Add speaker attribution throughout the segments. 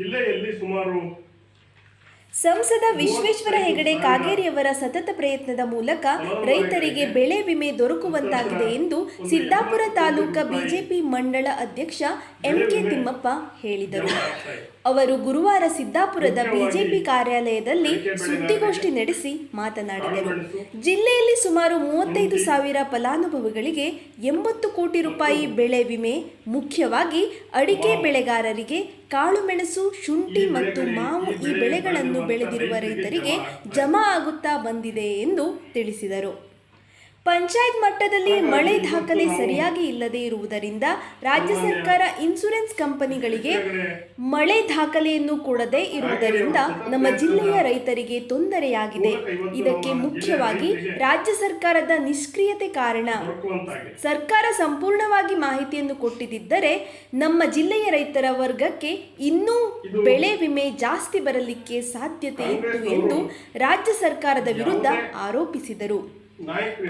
Speaker 1: ಜಿಲ್ಲೆಯಲ್ಲಿ ಸುಮಾರು
Speaker 2: ಸಂಸದ ವಿಶ್ವೇಶ್ವರ ಹೆಗಡೆ ಕಾಗೇರಿಯವರ ಸತತ ಪ್ರಯತ್ನದ ಮೂಲಕ ರೈತರಿಗೆ ಬೆಳೆ ವಿಮೆ ದೊರಕುವಂತಾಗಿದೆ ಎಂದು ಸಿದ್ದಾಪುರ ತಾಲೂಕ ಬಿಜೆಪಿ ಮಂಡಳ ಅಧ್ಯಕ್ಷ ಎಂಕೆ ತಿಮ್ಮಪ್ಪ ಹೇಳಿದರು. ಅವರು ಗುರುವಾರ ಸಿದ್ದಾಪುರದ ಬಿಜೆಪಿ ಕಾರ್ಯಾಲಯದಲ್ಲಿ ಸುದ್ದಿಗೋಷ್ಠಿ ನಡೆಸಿ ಮಾತನಾಡಿದರು. ಜಿಲ್ಲೆಯಲ್ಲಿ ಸುಮಾರು ಮೂವತ್ತೈದು ಸಾವಿರ ಫಲಾನುಭವಿಗಳಿಗೆ ಎಂಬತ್ತು ಕೋಟಿ ರೂಪಾಯಿ ಬೆಳೆ ವಿಮೆ ಮುಖ್ಯವಾಗಿ ಅಡಿಕೆ ಬೆಳೆಗಾರರಿಗೆ ಕಾಳುಮೆಣಸು ಶುಂಠಿ ಮತ್ತು ಮಾವು ಈ ಬೆಳೆಗಳನ್ನು ಬೆಳೆದಿರುವ ರೈತರಿಗೆ ಜಮಾ ಆಗುತ್ತಾ ಬಂದಿದೆ ಎಂದು ತಿಳಿಸಿದರು. ಪಂಚಾಯತ್ ಮಟ್ಟದಲ್ಲಿ ಮಳೆ ದಾಖಲೆ ಸರಿಯಾಗಿ ಇಲ್ಲದೆ ಇರುವುದರಿಂದ ರಾಜ್ಯ ಸರ್ಕಾರ ಇನ್ಸೂರೆನ್ಸ್ ಕಂಪನಿಗಳಿಗೆ ಮಳೆ ದಾಖಲೆಯನ್ನು ಕೊಡದೇ ಇರುವುದರಿಂದ ನಮ್ಮ ಜಿಲ್ಲೆಯ ರೈತರಿಗೆ ತೊಂದರೆಯಾಗಿದೆ. ಇದಕ್ಕೆ ಮುಖ್ಯವಾಗಿ ರಾಜ್ಯ ಸರ್ಕಾರದ ನಿಷ್ಕ್ರಿಯತೆ ಕಾರಣ. ಸರ್ಕಾರ ಸಂಪೂರ್ಣವಾಗಿ ಮಾಹಿತಿಯನ್ನು ಕೊಟ್ಟಿದ್ದರೆ ನಮ್ಮ ಜಿಲ್ಲೆಯ ರೈತರ ವರ್ಗಕ್ಕೆ ಇನ್ನೂ ಬೆಳೆ ವಿಮೆ ಜಾಸ್ತಿ ಬರಲಿಕ್ಕೆ ಸಾಧ್ಯತೆ ಇತ್ತು ಎಂದು ರಾಜ್ಯ ಸರ್ಕಾರದ ವಿರುದ್ಧ ಆರೋಪಿಸಿದರು.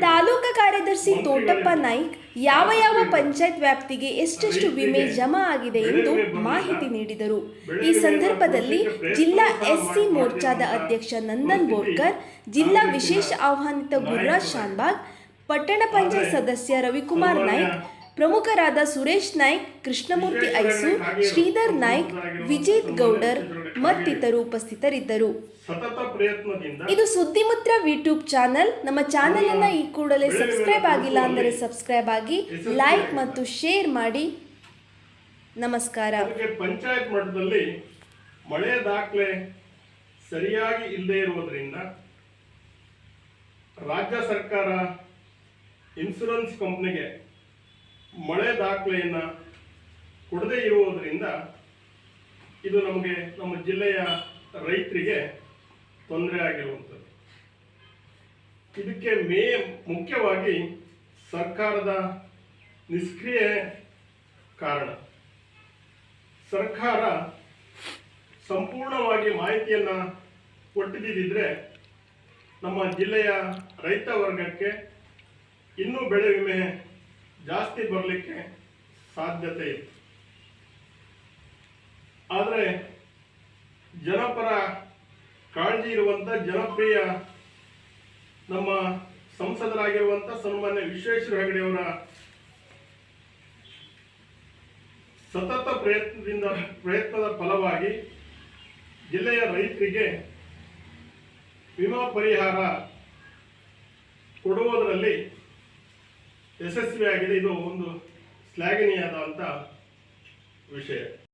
Speaker 2: ತಾಲೂಕಾ ಕಾರ್ಯದರ್ಶಿ ತೋಟಪ್ಪ ನಾಯ್ಕ್ ಯಾವ ಯಾವ ಪಂಚಾಯತ್ ವ್ಯಾಪ್ತಿಗೆ ಎಷ್ಟೆಷ್ಟು ವಿಮೆ ಜಮಾ ಆಗಿದೆ ಎಂದು ಮಾಹಿತಿ ನೀಡಿದರು. ಈ ಸಂದರ್ಭದಲ್ಲಿ ಜಿಲ್ಲಾ ಎಸ್ಸಿ ಮೋರ್ಚಾದ ಅಧ್ಯಕ್ಷ ನಂದನ್ ಬೋರ್ಕರ್ ಜಿಲ್ಲಾ ವಿಶೇಷ ಆಹ್ವಾನಿತ ಗುರುರಾಜ್ ಶಾನ್ಬಾಗ್ ಪಟ್ಟಣ ಪಂಚಾಯತ್ ಸದಸ್ಯ ರವಿಕುಮಾರ್ ನಾಯ್ಕ್ ಪ್ರಮುಖರಾದ ಸುರೇಶ್ ನಾಯ್ಕ್ ಕೃಷ್ಣಮೂರ್ತಿ ಐಸು ಶ್ರೀಧರ್ ನಾಯ್ಕ್ ವಿಜೇತ್ ಗೌಡರ್ ಮತ್ತಿತರರು ಉಪಸ್ಥಿತರಿದ್ದರು.
Speaker 1: ಇದು ಪ್ರಯತ್ನದಿಂದ
Speaker 2: ಇದು ಸುದ್ದಿಮುತ್ರ ಯೂಟ್ಯೂಬ್ ಚಾನಲ್. ನಮ್ಮ ಚಾನೆಲ್ ಅನ್ನ ಈ ಕೂಡಲೇ ಸಬ್ಸ್ಕ್ರೈಬ್ ಆಗಿಲ್ಲ ಅಂದರೆ ಸಬ್ಸ್ಕ್ರೈಬ್ ಆಗಿ ಲೈಕ್ ಮತ್ತು ಶೇರ್ ಮಾಡಿ. ನಮಸ್ಕಾರ.
Speaker 1: ಪಂಚಾಯತ್ ಮಟ್ಟದಲ್ಲಿ ಮಳೆ ದಾಖಲೆ ಸರಿಯಾಗಿ ಇಲ್ಲದೆ ಇರುವುದರಿಂದ ರಾಜ್ಯ ಸರ್ಕಾರ ಇನ್ಸೂರೆನ್ಸ್ ಕಂಪ್ನಿಗೆ ಮಳೆ ದಾಖಲೆಯನ್ನು ಕೊಡದೇ ಇರುವುದರಿಂದ ಇದು ನಮಗೆ ನಮ್ಮ ಜಿಲ್ಲೆಯ ರೈತರಿಗೆ ತೊಂದರೆ ಆಗಿರುವಂಥದ್ದು. ಇದಕ್ಕೆ ಮೇ ಮುಖ್ಯವಾಗಿ ಸರ್ಕಾರದ ನಿಷ್ಕ್ರಿಯ ಕಾರಣ. ಸರ್ಕಾರ ಸಂಪೂರ್ಣವಾಗಿ ಮಾಹಿತಿಯನ್ನು ಕೊಟ್ಟಿದ್ದಿದ್ರೆ ನಮ್ಮ ಜಿಲ್ಲೆಯ ರೈತ ವರ್ಗಕ್ಕೆ ಇನ್ನೂ ಬೆಳೆ ವಿಮೆ ಜಾಸ್ತಿ ಬರಲಿಕ್ಕೆ ಸಾಧ್ಯತೆ ಇತ್ತು. ಆದರೆ ಜನಪರ ಕಾಳಜಿ ಇರುವಂಥ ಜನಪ್ರಿಯ ನಮ್ಮ ಸಂಸದರಾಗಿರುವಂಥ ಸನ್ಮಾನ್ಯ ವಿಶ್ವೇಶ್ವರ ಹೆಗಡೆಯವರ ಸತತ ಪ್ರಯತ್ನದಿಂದ ಪ್ರಯತ್ನದ ಫಲವಾಗಿ ಜಿಲ್ಲೆಯ ರೈತರಿಗೆ ವಿಮಾ ಪರಿಹಾರ ಕೊಡುವುದರಲ್ಲಿ ಯಶಸ್ವಿಯಾಗಿದೆ. ಇದು ಒಂದು ಶ್ಲಾಘನೀಯವಾದಂಥ ವಿಷಯ.